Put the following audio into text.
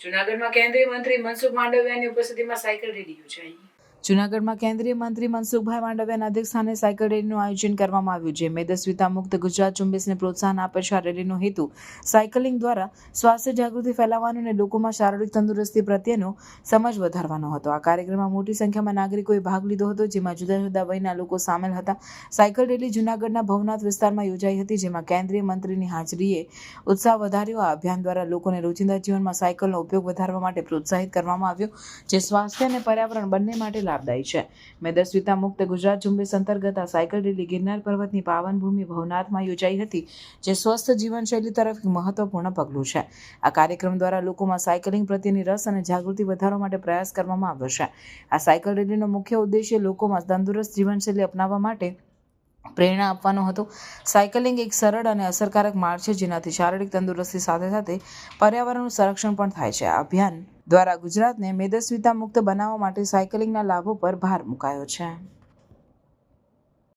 જૂનાગઢમાં કેન્દ્રીય મંત્રી મનસુખ માંડવિયાની ઉપસ્થિતિમાં સાયકલ રેલી યોજાઈ. જૂનાગઢમાં કેન્દ્રીય મંત્રી મનસુખભાઈ માંડવિયાના અધ્યક્ષસ્થાને સાયકલ રેલીનું આયોજન કરવામાં આવ્યું છે. મેદસ્વીતા મુક્ત ગુજરાત ઝુંબેશને પ્રોત્સાહન આપે છે આ રેલીનો હેતુ સાયકલિંગ દ્વારા સ્વાસ્થ્ય જાગૃતિ ફેલાવવાનો અને લોકોમાં શારીરિક તંદુરસ્તી પ્રત્યેનો સમજ વધારવાનો હતો. આ કાર્યક્રમમાં મોટી સંખ્યામાં નાગરિકોએ ભાગ લીધો હતો, જેમાં જુદા જુદા વયના લોકો સામેલ હતા. સાયકલ રેલી જૂનાગઢના ભવનાથ વિસ્તારમાં યોજાઈ હતી, જેમાં કેન્દ્રીય મંત્રીની હાજરીએ ઉત્સાહ વધાર્યો. આ અભિયાન દ્વારા લોકોને રોજિંદા જીવનમાં સાયકલનો ઉપયોગ વધારવા માટે પ્રોત્સાહિત કરવામાં આવ્યો, જે સ્વાસ્થ્ય અને પર્યાવરણ બંને માટે લાભદાયી છે. મેદસ્વીતા મુક્ત ગુજરાત ઝુંબેશ અંતર્ગત આ સાયકલ રેલી ગિરનાર પર્વતની પાવન ભૂમિ ભવનાથમાં યોજાઈ હતી, જે સ્વસ્થ જીવનશૈલી તરફ મહત્વપૂર્ણ પગલું છે. આ કાર્યક્રમ દ્વારા લોકોમાં સાયકલિંગ પ્રત્યેની રસ અને જાગૃતિ વધારવા માટે પ્રયાસ કરવામાં આવ્યો છે. આ સાયકલ રેલીનો મુખ્ય ઉદ્દેશ્ય લોકોમાં તંદુરસ્ત જીવનશૈલી અપનાવવા માટે પ્રેરણા આપવાનો હતો. સાયકલિંગ એક સરળ અને અસરકારક માર્ગ છે, જેનાથી શારીરિક તંદુરસ્તી સાથે સાથે પર્યાવરણનું સંરક્ષણ પણ થાય છે. આ અભિયાન દ્વારા ગુજરાતને મેદસ્વીતા મુક્ત બનાવવા માટે સાયકલિંગના લાભો પર ભાર મુકાયો છે.